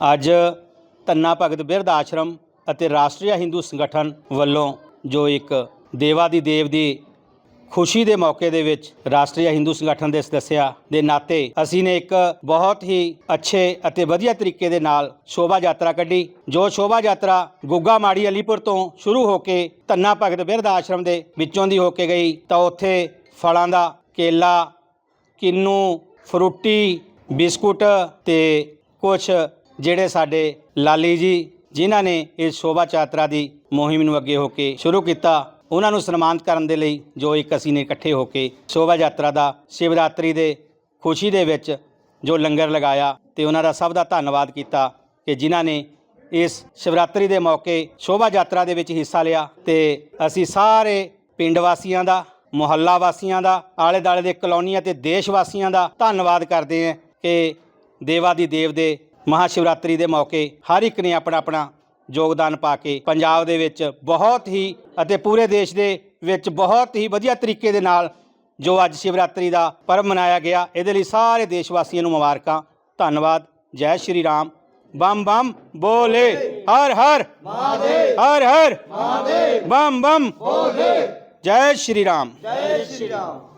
ਅੱਜ ਤੰਨਾ ਭਗਤ ਬਿਰਧ ਆਸ਼ਰਮ ਅਤੇ ਰਾਸ਼ਟਰੀ ਹਿੰਦੂ ਸੰਗਠਨ ਵੱਲੋਂ ਜੋ ਇੱਕ ਦੇਵਾ ਦੀ ਦੇਵ ਦੀ ਖੁਸ਼ੀ ਦੇ ਮੌਕੇ ਦੇ ਵਿੱਚ ਰਾਸ਼ਟਰੀ ਹਿੰਦੂ ਸੰਗਠਨ ਦੇ ਸਦੱਸਿਆ ਦੇ ਨਾਤੇ ਅਸੀਂ ਨੇ ਇੱਕ ਬਹੁਤ ਹੀ ਅੱਛੇ ਅਤੇ ਵਧੀਆ ਤਰੀਕੇ ਦੇ ਨਾਲ ਸ਼ੋਭਾ ਯਾਤਰਾ ਕੱਢੀ, ਜੋ ਸ਼ੋਭਾ ਯਾਤਰਾ ਗੁੱਗਾ ਮਾੜੀ ਅਲੀਪੁਰ ਤੋਂ ਸ਼ੁਰੂ ਹੋ ਕੇ ਤੰਨਾ ਭਗਤ ਬਿਰਧ ਆਸ਼ਰਮ ਦੇ ਵਿੱਚੋਂ ਦੀ ਹੋ ਕੇ ਗਈ। ਤਾਂ ਉੱਥੇ ਫਲਾਂ ਦਾ ਕੇਲਾ, ਕਿੰਨੂ, ਫਰੂਟੀ, ਬਿਸਕੁਟ ਤੇ ਕੁਝ ਜਿਹੜੇ ਸਾਡੇ ਲਾਲੀ ਜੀ, ਜਿਨ੍ਹਾਂ ਨੇ ਇਸ ਸ਼ੋਭਾ ਯਾਤਰਾ ਦੀ ਮੁਹਿੰਮ ਨੂੰ ਅੱਗੇ ਹੋ ਕੇ ਸ਼ੁਰੂ ਕੀਤਾ, ਉਹਨਾਂ ਨੂੰ ਸਨਮਾਨਿਤ ਕਰਨ ਦੇ ਲਈ ਜੋ ਇੱਕ ਅਸੀਂ ਨੇ ਇਕੱਠੇ ਹੋ ਕੇ ਸ਼ੋਭਾ ਯਾਤਰਾ ਦਾ ਸ਼ਿਵਰਾਤਰੀ ਦੇ ਖੁਸ਼ੀ ਦੇ ਵਿੱਚ ਜੋ ਲੰਗਰ ਲਗਾਇਆ ਤੇ ਉਹਨਾਂ ਦਾ ਸਭ ਦਾ ਧੰਨਵਾਦ ਕੀਤਾ ਕਿ ਜਿਨ੍ਹਾਂ ਨੇ ਇਸ ਸ਼ਿਵਰਾਤਰੀ ਦੇ ਮੌਕੇ ਸ਼ੋਭਾ ਯਾਤਰਾ ਦੇ ਵਿੱਚ ਹਿੱਸਾ ਲਿਆ ਤੇ ਅਸੀਂ ਸਾਰੇ ਪਿੰਡ ਵਾਸੀਆਂ ਦਾ, ਮੁਹੱਲਾ ਵਾਸੀਆਂ ਦਾ ਆਲੇ ਦਾਲੇ ਦੇ ਕਲੋਨੀਆਂ ਤੇ ਦੇਸ਼ ਵਾਸੀਆਂ ਦਾ ਧੰਨਵਾਦ ਕਰਦੇ ਹਾਂ ਕਿ ਦੇਵਾ ਦੀ ਦੇਵ ਦੇ ਮਹਾਸ਼ਿਵਰਾਤਰੀ ਦੇ ਮੌਕੇ ਹਰ ਇੱਕ ਨੇ ਆਪਣਾ ਆਪਣਾ ਯੋਗਦਾਨ ਪਾ ਕੇ ਪੰਜਾਬ ਦੇ ਵਿੱਚ ਬਹੁਤ ਹੀ ਅਤੇ ਪੂਰੇ ਦੇਸ਼ ਦੇ ਵਿੱਚ ਬਹੁਤ ਹੀ ਵਧੀਆ ਤਰੀਕੇ ਦੇ ਨਾਲ ਜੋ ਅੱਜ ਸ਼ਿਵਰਾਤਰੀ ਦਾ ਪਰਬ ਮਨਾਇਆ ਗਿਆ, ਇਹਦੇ ਲਈ ਸਾਰੇ ਦੇਸ਼ ਵਾਸੀਆਂ ਨੂੰ ਮੁਬਾਰਕਾਂ। ਧੰਨਵਾਦ। ਜੈ ਸ਼੍ਰੀ ਰਾਮ। ਬਮ ਬਮ ਬੋਲੇ। ਹਰ ਹਰ। ਮਹਾਦੇਵ ਹਰ ਹਰ। ਮਹਾਦੇਵ ਬਮ ਬੰਮ ਬੋਲੇ। ਜੈ ਸ਼੍ਰੀ ਰਾਮ। ਜੈ ਸ਼੍ਰੀ ਰਾਮ।